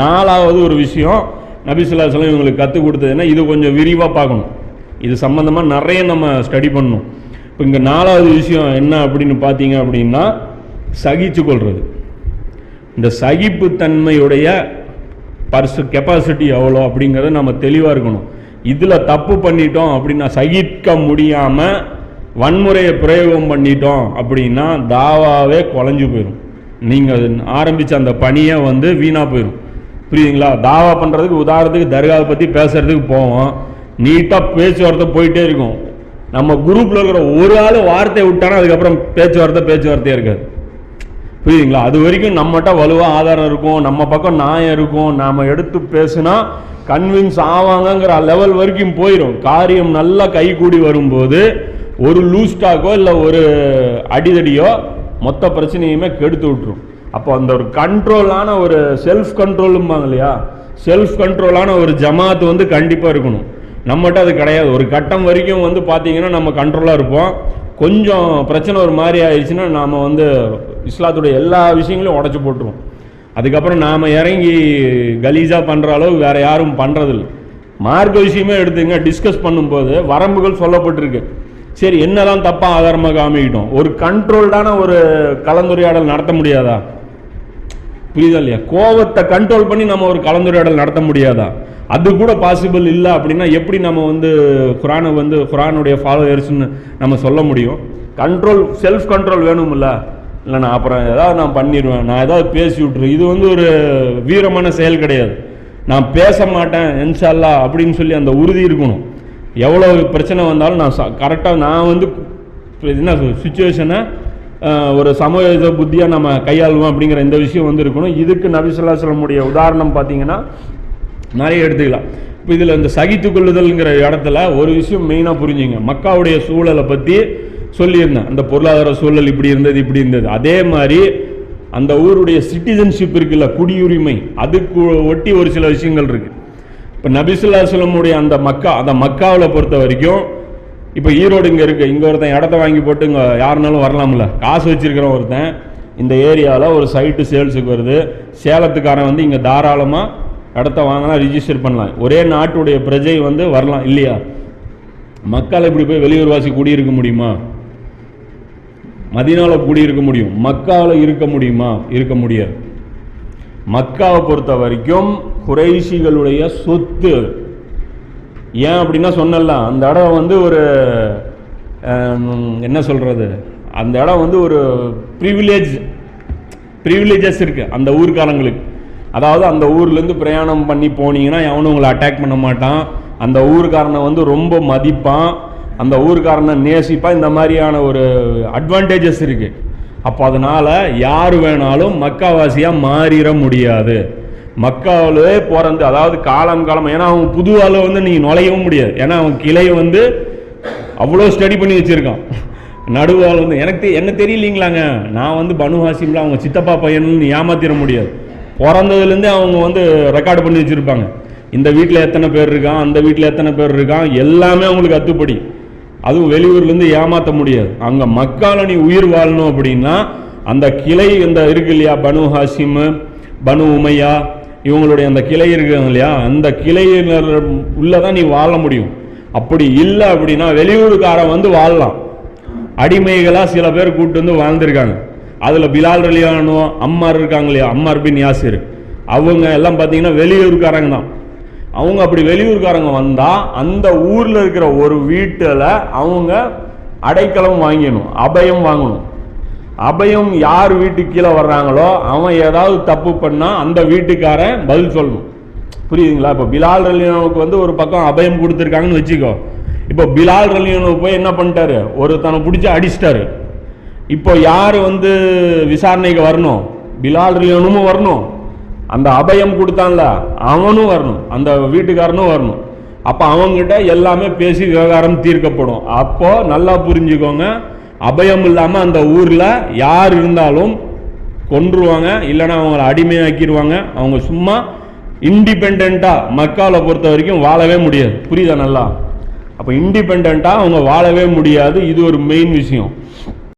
நாலாவது ஒரு விஷயம் நபிசுல்லாஸ்லாம் இவங்களுக்கு கற்றுக் கொடுத்ததுன்னா இது கொஞ்சம் விரிவாக பார்க்கணும். இது சம்மந்தமாக நிறைய நம்ம ஸ்டடி பண்ணணும். இப்போ இங்கே நாலாவது விஷயம் என்ன அப்படின்னு பார்த்தீங்க அப்படின்னா சகிச்சு கொள்வது இந்த சகிப்பு தன்மையுடைய பர்சு கெப்பாசிட்டி எவ்வளோ அப்படிங்கிறத நம்ம தெளிவாக இருக்கணும். இதில் தப்பு பண்ணிட்டோம் அப்படின்னா சகிக்க முடியாமல் வன்முறையை பிரயோகம் பண்ணிட்டோம் அப்படின்னா தாவாவே குலைஞ்சு போயிடும் நீங்கள் ஆரம்பித்த அந்த பணியை வந்து வீணாக போயிடும் புரியுதுங்களா? தாவா பண்ணுறதுக்கு உதாரணத்துக்கு தர்காவை பற்றி பேசுறதுக்கு போவோம். நீட்டாக பேச்சுவார்த்தை போயிட்டே இருக்கும். நம்ம குரூப்பில் இருக்கிற ஒரு ஆள் வார்த்தையை விட்டானா அதுக்கப்புறம் பேச்சுவார்த்தை பேச்சுவார்த்தையாக இருக்காது. புரியுதுங்களா? அது வரைக்கும் நம்மகிட்ட வலுவாக ஆதாரம் இருக்கும். நம்ம பக்கம் நியாயம் இருக்கும். நாம் எடுத்து பேசுனா கன்வின்ஸ் ஆவாங்கங்கிற லெவல் வரைக்கும் போயிடும் காரியம் நல்லா கைகூடி வரும்போது ஒரு லூஸ்டாக்கோ இல்லை ஒரு அடிதடியோ மொத்த பிரச்சனையுமே கெடுத்து விட்டுரும். அப்போ அந்த ஒரு கண்ட்ரோலான ஒரு செல்ஃப் கண்ட்ரோலும்பாங்க இல்லையா செல்ஃப் கண்ட்ரோலான ஒரு ஜமாத் வந்து கண்டிப்பாக இருக்கணும். நம்மகிட்ட அது கிடையாது. ஒரு கட்டம் வரைக்கும் வந்து பார்த்தீங்கன்னா நம்ம கண்ட்ரோலாக இருப்போம். கொஞ்சம் பிரச்சனை ஒரு மாதிரி ஆயிடுச்சுன்னா நாம் வந்து இஸ்லாத்துடைய எல்லா விஷயங்களையும் உடச்சி போட்டுருவோம். அதுக்கப்புறம் நாம் இறங்கி கலீஸாக பண்ணுற அளவு வேறு யாரும் பண்ணுறதில்ல மார்க்க விஷயமே எடுத்துங்க டிஸ்கஸ் பண்ணும்போது வரம்புகள் சொல்லப்பட்டிருக்கு. சரி என்னதான் தப்பாக ஆதாரமாக காமிக்கிட்டோம். ஒரு கண்ட்ரோல்டான ஒரு கலந்துரையாடல் நடத்த முடியாதா? புரியுதா இல்லையா? கோவத்தை கண்ட்ரோல் பண்ணி நம்ம ஒரு கலந்துரையாடல் நடத்த முடியாதா? அது கூட பாசிபிள் இல்லை அப்படின்னா எப்படி நம்ம வந்து குரானை வந்து குரானுடைய ஃபாலோயர்ஸ்னு நம்ம சொல்ல முடியும்? கண்ட்ரோல் செல்ஃப் கண்ட்ரோல் வேணும்ல? இல்லை நான் அப்புறம் ஏதாவது நான் பண்ணிடுவேன். நான் ஏதாவது பேசி விட்டுருவேன் இது வந்து ஒரு வீரமான செயல் கிடையாது. நான் பேச மாட்டேன் இன்ஷால்லா அப்படின்னு சொல்லி அந்த உறுதி இருக்கணும். எவ்வளோ பிரச்சனை வந்தாலும் நான் கரெக்டாக நான் வந்து என்ன சுச்சுவேஷனை ஒரு சமூக புத்தியாக நம்ம கையாளுவோம் அப்படிங்கிற இந்த விஷயம் வந்து இருக்கணும் இதுக்கு நபிசுல்லா உதாரணம் பார்த்தீங்கன்னா நிறைய எடுத்துக்கலாம். இப்போ இதில் இந்த சகித்து கொள்ளுதல்ங்கிற இடத்துல ஒரு விஷயம் மெயினாக புரிஞ்சுங்க. மக்காவுடைய சூழலை பற்றி சொல்லியிருந்தேன். அந்த பொருளாதார சூழல் இப்படி இருந்தது இப்படி இருந்தது. அதே மாதிரி அந்த ஊருடைய சிட்டிசன்ஷிப் இருக்குல்ல குடியுரிமை அதுக்கு ஒட்டி ஒரு சில விஷயங்கள் இருக்குது இப்போ நபிசுல்லா சொல்லமுடைய அந்த மக்கா அந்த மக்காவில் பொறுத்த வரைக்கும் இப்போ ஈரோடு இங்கே இருக்குது இங்கே ஒருத்தன் இடத்த வாங்கி போட்டு இங்கே யாருனாலும் வரலாம்ல. காசு வச்சிருக்கிறவன் ஒருத்தன் இந்த ஏரியாவில் ஒரு சைட்டு சேல்ஸுக்கு வருது. சேலத்துக்காரன் வந்து இங்கே தாராளமாக இடத்த வாங்கினா ரிஜிஸ்டர் பண்ணலாம். ஒரே நாட்டுடைய பிரஜை வந்து வரலாம். இல்லையா? மக்கள் இப்படி போய் வெளியூர்வாசி குடியிருக்க முடியுமா? மதினாவில் குடியிருக்க முடியும். மக்காவில் இருக்க முடியுமா? இருக்க முடியாது. மக்காவை பொறுத்த வரைக்கும் குறைஷிகளுடைய சொத்து ஏன் அப்படின்னா சொன்னலாம் அந்த இடம் வந்து ஒரு என்ன சொல்கிறது அந்த இடம் வந்து ஒரு ப்ரிவிலேஜ் ப்ரிவிலேஜஸ் இருக்குது அந்த ஊர்க்காரங்களுக்கு. அதாவது அந்த ஊர்லேருந்து பிரயாணம் பண்ணி போனீங்கன்னா எவனும் உங்களை அட்டாக் பண்ண மாட்டான். அந்த ஊருக்காரனை வந்து ரொம்ப மதிப்பான். அந்த ஊருக்காரனை நேசிப்பான். இந்த மாதிரியான ஒரு அட்வான்டேஜஸ் இருக்குது அப்போ அதனால் யார் வேணாலும் மக்காவாசியாக மாறிட முடியாது. மக்காவிலே பிறந்து அதாவது காலம் காலம் ஏன்னா அவங்க புதுவால் வந்து நீங்கள் நுழையவும் முடியாது. ஏன்னா அவன் கிளை வந்து அவ்வளோ ஸ்டடி பண்ணி வச்சுருக்கான். நடுவால் வந்து எனக்கு என்ன தெரியலீங்களாங்க? நான் வந்து பனு ஹாசிம்ல அவங்க சித்தப்பா பையன்னு ஏமாத்திட முடியாது. பிறந்ததுலேருந்தே அவங்க வந்து ரெக்கார்டு பண்ணி வச்சுருப்பாங்க. இந்த வீட்டில் எத்தனை பேர் இருக்கான் அந்த வீட்டில் எத்தனை பேர் இருக்கான் எல்லாமே அவங்களுக்கு அத்துப்படி. அதுவும் வெளியூர்லேருந்து ஏமாற்ற முடியாது. அங்கே மக்கால நீ உயிர் வாழணும் அப்படின்னா அந்த கிளை இந்த இருக்கு இல்லையா? பனு ஹாசிம் பனு உமையா இவங்களுடைய அந்த கிளை இருக்கிறது இல்லையா? அந்த கிளையினர் உள்ளதான் நீ வாழ முடியும். அப்படி இல்லை அப்படின்னா வெளியூருக்காரன் வந்து வாழலாம். அடிமைகளாக சில பேர் கூப்பிட்டு வந்து வாழ்ந்திருக்காங்க. அதில் பிலால் ரலியானோ அம்மார் இருக்காங்க இல்லையா? Ammar bin Yasir. அவங்க எல்லாம் பார்த்தீங்கன்னா வெளியூருக்காரங்க தான். அவங்க அப்படி வெளியூர்காரங்க வந்தால் அந்த ஊரில் இருக்கிற ஒரு வீட்டில் அவங்க அடைக்கலம் வாங்கிடணும் அபயம் வாங்கணும். அபயம் யார் வீட்டுக்கு கீழே வர்றாங்களோ அவன் ஏதாவது தப்பு பண்ணால் அந்த வீட்டுக்காரன் பதில் சொல்லணும். புரியுதுங்களா? இப்போ பிலால் ரலியனுக்கு வந்து ஒரு பக்கம் அபயம் கொடுத்துருக்காங்கன்னு வச்சுக்கோ. இப்போ பிலால் ரலியனு போய் என்ன பண்ணிட்டாரு? ஒரு தன்னை பிடிச்சி அடிச்சிட்டாரு. இப்போ யார் வந்து விசாரணைக்கு வரணும்? பிலால் ரலியனும் வரணும். அந்த அபயம் கொடுத்தான்ல அவனும் வரணும். அந்த வீட்டுக்காரனும் வரணும். அப்போ அவங்ககிட்ட எல்லாமே பேசி விவகாரம் தீர்க்கப்படும். அப்போ நல்லா புரிஞ்சுக்கோங்க. அபயம் இல்லாமல் அந்த ஊரில் யார் இருந்தாலும் கொன்றுவாங்க இல்லைன்னா அவங்கள அடிமையாக்கிடுவாங்க. அவங்க சும்மா இண்டிபெண்ட்டாக மக்காவை பொறுத்த வரைக்கும் வாழவே முடியாது. புரியுதா நல்லா? அப்போ இண்டிபெண்ட்டாக அவங்க வாழவே முடியாது. இது ஒரு மெயின் விஷயம்.